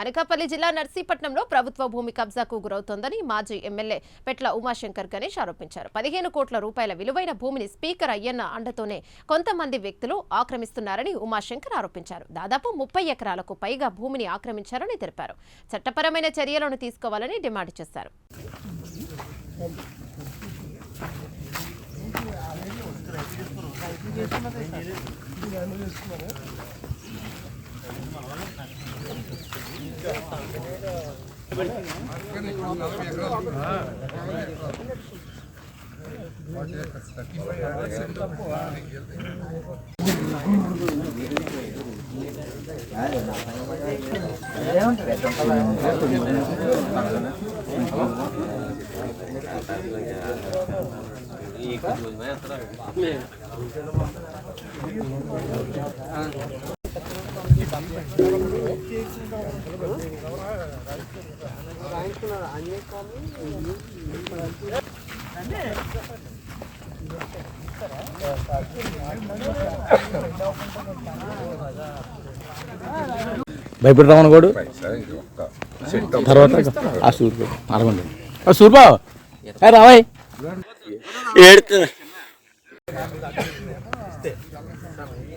అనకాపల్లి జిల్లా నర్సీపట్నంలో ప్రభుత్వ భూమి కబ్జాకు గురవుతోందని మాజీ ఎమ్మెల్యే పెట్ల ఉమాశంకర్ గణేష్ ఆరోపించారు. పదిహేను కోట్ల రూపాయల విలువైన భూమిని స్పీకర్ అయ్యన్న అండతోనే కొంతమంది వ్యక్తులు ఆక్రమిస్తున్నారని ఉమాశంకర్ ఆరోపించారు. దాదాపు ముప్పై ఎకరాలకు పైగా భూమిని ఆక్రమించారని తెలిపారు. చట్టపరమైన చర్యలను తీసుకోవాలని డిమాండ్ చేశారు. ఏముంటుంది భయపడతామని కూడా. తర్వాత ఆ సూర్యబాబు అరగండి ఆ సూర్యబాబు ఏ రావాయ్ ఏడుతున్నా.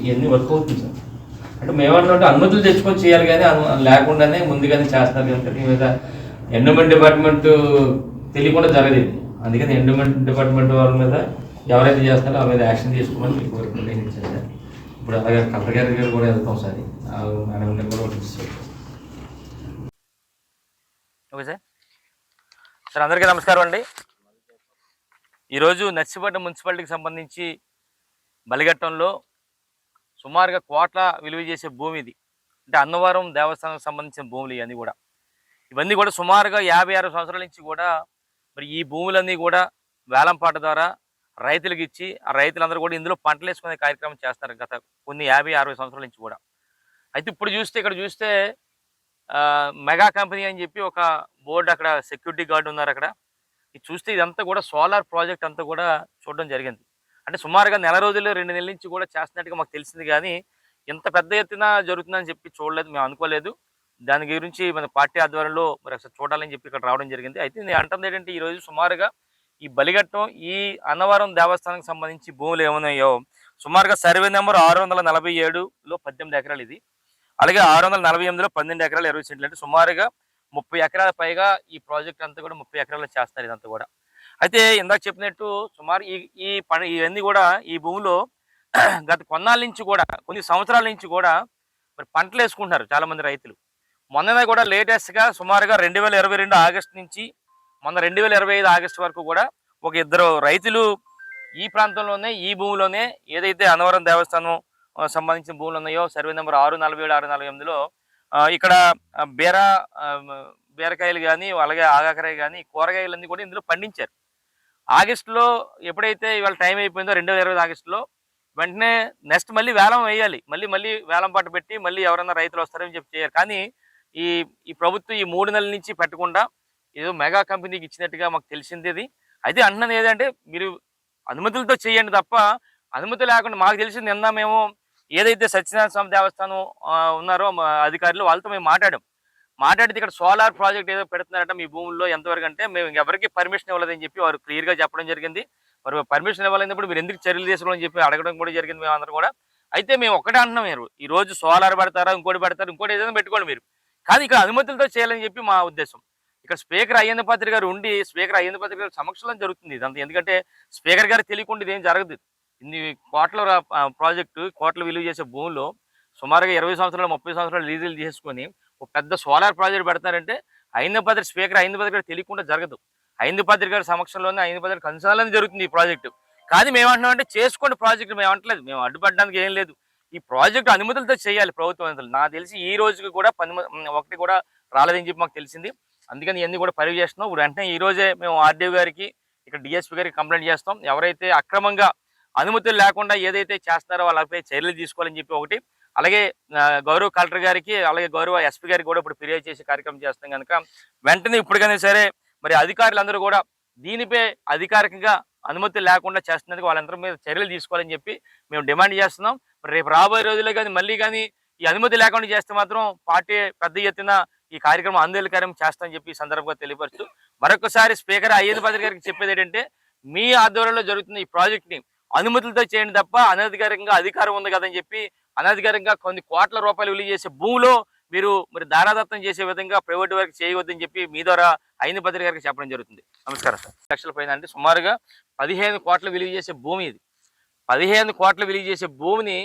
ఇవన్నీ వర్క్ అవుతుంది సార్ అంటే మేమన్నట్టు అనుమతులు తెచ్చుకొని చేయాలి కానీ లేకుండానే ముందుగానే చేస్తారు కనుక మీద ఎండోమెంట్ డిపార్ట్మెంట్ తెలియకుండా జరగలేదు. అందుకని ఎండోమెంట్ డిపార్ట్మెంట్ వాళ్ళ మీద ఎవరైతే చేస్తారో వాళ్ళ మీద యాక్షన్ తీసుకోమని మీకు రికమెండేషన్ ఇచ్చారు సార్ ఇప్పుడు అలాగే కలెక్టర్ గారి దగ్గర కూడా వెళ్తాం సార్. మేడం కూడా ఒకటి ఓకే సార్. సార్ అందరికీ నమస్కారం అండి. ఈరోజు నర్సిపట్నం మున్సిపాలిటీకి సంబంధించి బలిఘట్టంలో సుమారుగా కోట్ల విలువ చేసే భూమి ఇది. అంటే అన్నవరం దేవస్థానానికి సంబంధించిన భూములు ఇవన్నీ కూడా. ఇవన్నీ కూడా సుమారుగా యాభై ఆరు సంవత్సరాల నుంచి కూడా మరి ఈ భూములన్నీ కూడా వేలంపాట ద్వారా రైతులకు ఇచ్చి ఆ రైతులందరూ కూడా ఇందులో పంటలు వేసుకునే కార్యక్రమం చేస్తారు గత కొన్ని యాభై అరవై సంవత్సరాల నుంచి కూడా. అయితే ఇప్పుడు చూస్తే ఇక్కడ చూస్తే మెగా కంపెనీ అని చెప్పి ఒక బోర్డు అక్కడ సెక్యూరిటీ గార్డ్ ఉన్నారు అక్కడ. ఇది చూస్తే ఇదంతా కూడా సోలార్ ప్రాజెక్ట్ అంతా కూడా చూడడం జరిగింది. అంటే సుమారుగా నెల రోజుల్లో రెండు నెలల నుంచి కూడా చేస్తున్నట్టుగా మాకు తెలిసింది కానీ ఇంత పెద్ద ఎత్తున జరుగుతుందని చెప్పి చూడలేదు మేము అనుకోలేదు. దాని గురించి మన పార్టీ ఆధ్వర్యంలో మరి ఒకసారి చూడాలని చెప్పి ఇక్కడ రావడం జరిగింది. అయితే నేను అంటుంది ఏంటంటే ఈ రోజు సుమారుగా ఈ బలిఘట్టం ఈ అన్నవరం దేవస్థానానికి సంబంధించి భూములు ఏమున్నాయో సుమారుగా సర్వే నెంబర్ ఆరు వందల నలభై ఏడులో పద్దెనిమిది ఎకరాలు ఇది. అలాగే ఆరు వందల నలభై ఎనిమిదిలో పన్నెండు ఎకరాలు ఇరవై సెంట్లు. అంటే సుమారుగా ముప్పై ఎకరాల పైగా ఈ ప్రాజెక్ట్ అంతా కూడా ముప్పై ఎకరాలు చేస్తారు ఇదంతా కూడా. అయితే ఇందాక చెప్పినట్టు సుమారు ఈ ఈ పని ఇవన్నీ కూడా ఈ భూమిలో గత కొన్నాళ్ళ నుంచి కూడా కొన్ని సంవత్సరాల నుంచి కూడా మరి పంటలు వేసుకుంటున్నారు చాలామంది రైతులు. మొన్ననే కూడా లేటెస్ట్గా సుమారుగా రెండు వేల ఇరవై రెండు ఆగస్టు నుంచి మొన్న రెండు వేల ఇరవై ఐదు ఆగస్టు వరకు కూడా ఒక ఇద్దరు రైతులు ఈ ప్రాంతంలోనే ఈ భూమిలోనే ఏదైతే అనవరం దేవస్థానం సంబంధించిన భూములు ఉన్నాయో సర్వే నెంబర్ ఆరు నలభై ఏడు ఆరు నలభై ఎనిమిదిలో ఇక్కడ బీర బీరకాయలు కానీ అలాగే ఆగాకరాయ కానీ కూరగాయలన్నీ కూడా ఇందులో పండించారు. ఆగస్టులో ఎప్పుడైతే ఇవాళ టైం అయిపోయిందో రెండు వేల ఇరవై ఆగస్టులో వెంటనే నెక్స్ట్ మళ్ళీ వేలం వేయాలి. మళ్ళీ మళ్ళీ వేలం పాట పెట్టి మళ్ళీ ఎవరైనా రైతులు వస్తారని చెప్పి చేయరు. కానీ ఈ ఈ ప్రభుత్వం ఈ మూడు నెలల నుంచి పెట్టకుండా ఏదో మెగా కంపెనీకి ఇచ్చినట్టుగా మాకు తెలిసింది ఇది. అయితే అంటున్నది ఏదంటే మీరు అనుమతులతో చేయండి తప్ప అనుమతి లేకుండా మాకు తెలిసింది నిన్న మేము ఏదైతే సత్యనారాయణ స్వామి దేవస్థానం ఉన్నారో మా అధికారులు వాళ్ళతో మేము మాట్లాడాం. మాట్లాడితే ఇక్కడ సోలార్ ప్రాజెక్ట్ ఏదో పెడుతున్నారట మీ భూముల్లో ఎంతవరకు అంటే మేము ఎవరికి పర్మిషన్ ఇవ్వలేదని చెప్పి వారు క్లియర్గా చెప్పడం జరిగింది. వారు పర్మిషన్ ఇవ్వాలన్నప్పుడు మీరు ఎందుకు చర్యలు తీసుకోవాలని చెప్పి అడగడం కూడా జరిగింది మేము అందరం కూడా. అయితే మేము ఒకటే అంటున్నాం మీరు ఈ రోజు సోలార్ పెడతారా ఇంకోటి పెడతారు ఇంకోటి ఏదైనా పెట్టుకోండి మీరు. కానీ ఇక్కడ అనుమతులతో చేయాలని చెప్పి మా ఉద్దేశం. ఇక్కడ స్పీకర్ అయ్యంది పాత్రి గారు ఉండి స్పీకర్ అయ్యంది పాత్రి గారు సమక్షంలో జరుగుతుంది ఇదంతా. ఎందుకంటే స్పీకర్ గారు తెలియకుండా ఇదేం జరగదు. ఇన్ని కోట్ల ప్రాజెక్టు కోట్ల విలువ చేసే భూమిలో సుమారుగా ఇరవై సంవత్సరాలు ముప్పై సంవత్సరాలు లీజులు చేసుకొని ఒక పెద్ద సోలార్ ప్రాజెక్ట్ పెడతారంటే ఐంద్ర పాత్రి స్పీకర్ అయింది పాత్రి గారు తెలియకుండా జరగదు. ఐంద్ర గారి సమక్షంలోనే ఐంద్ర పాత్రి కన్సల్లోనే జరుగుతుంది ఈ ప్రాజెక్టు. కానీ మేము అంటే చేసుకోండి ప్రాజెక్టు మేము అంటలేదు. మేము అడ్డుపడడానికి ఏం లేదు. ఈ ప్రాజెక్టు అనుమతులతో చేయాలి ప్రభుత్వ అనుమతులు. నాకు తెలిసి ఈ రోజుకి కూడా పని ఒకటి కూడా రాలేదని చెప్పి మాకు తెలిసింది. అందుకని ఇవన్నీ కూడా పరివి చేస్తున్నాం. ఇప్పుడు వెంటనే ఈ రోజే మేము ఆర్డీఓ గారికి ఇక్కడ డిఎస్పీ గారికి కంప్లైంట్ చేస్తాం. ఎవరైతే అక్రమంగా అనుమతులు లేకుండా ఏదైతే చేస్తున్నారో వాళ్ళపై చర్యలు తీసుకోవాలని చెప్పి ఒకటి. అలాగే గౌరవ కలెక్టర్ గారికి అలాగే గౌరవ ఎస్పీ గారికి కూడా ఇప్పుడు ఫిర్యాదు చేసే కార్యక్రమం చేస్తాం కనుక వెంటనే ఇప్పటికైనా సరే మరి అధికారులందరూ కూడా దీనిపై అధికారికంగా అనుమతి లేకుండా చేస్తున్నందుకు వాళ్ళందరి మీద చర్యలు తీసుకోవాలని చెప్పి మేము డిమాండ్ చేస్తున్నాం. రేపు రాబోయే రోజుల్లో కానీ మళ్ళీ కానీ ఈ అనుమతి లేకుండా చేస్తే మాత్రం పార్టీ పెద్ద ఎత్తున ఈ కార్యక్రమం ఆందోళనకార్యం చేస్తామని చెప్పి ఈ సందర్భంగా తెలియపరుస్తూ మరొకసారి స్పీకర్ అయ్యేది పత్రిక గారికి చెప్పేది ఏంటంటే మీ ఆధ్వర్యంలో జరుగుతున్న ఈ ప్రాజెక్ట్ని అనుమతులతో చేయండి తప్ప అనధికారికంగా అధికారం ఉంది కదని చెప్పి అనధికారికంగా కొన్ని కోట్ల రూపాయలు విలువ చేసే భూమిలో మీరు మరి దారాదత్తం చేసే విధంగా ప్రైవేట్ వారికి చేయవద్దని చెప్పి మీ ద్వారా ఐదు పత్రిక గారికి చెప్పడం జరుగుతుంది. నమస్కారం సార్. లక్షల పైన అంటే సుమారుగా పదిహేను కోట్ల విలువ చేసే భూమి ఇది. పదిహేను కోట్ల విలువ చేసే భూమిని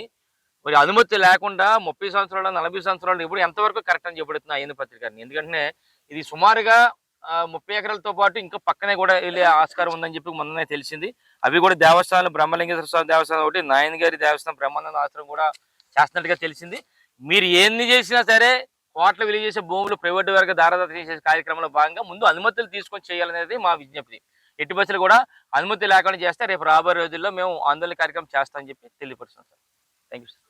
మరి అనుమతి లేకుండా ముప్పై సంవత్సరాలు నలభై సంవత్సరాలు ఇప్పుడు ఎంతవరకు కరెక్ట్ అని చెప్పబడుతుంది ఐదు పత్రికని ఎందుకంటే ఇది సుమారుగా ముప్పై ఎకరాలతో పాటు ఇంకా పక్కనే కూడా వెళ్ళే ఆస్కారం ఉందని చెప్పి మొన్ననే తెలిసింది. అవి కూడా దేవస్థానాలు బ్రహ్మలింగేశ్వర స్వామి దేవస్థానం ఒకటి నాయన గారి దేవస్థానం బ్రహ్మానంద ఆశ్రమం కూడా చేస్తున్నట్టుగా తెలిసింది. మీరు ఏంది చేసినా సరే కోట్ల విలువ చేసే భూములు ప్రైవేట్ వరకు దారదత్త చేసే కార్యక్రమంలో భాగంగా ముందు అనుమతులు తీసుకొని చేయాలనేది మా విజ్ఞప్తి. ఎట్టి బస్సులు కూడా అనుమతి లేకుండా చేస్తే రేపు రాబోయే రోజుల్లో మేము ఆందోళన కార్యక్రమం చేస్తామని చెప్పి తెలియపరుస్తున్నాం సార్. Thank you sir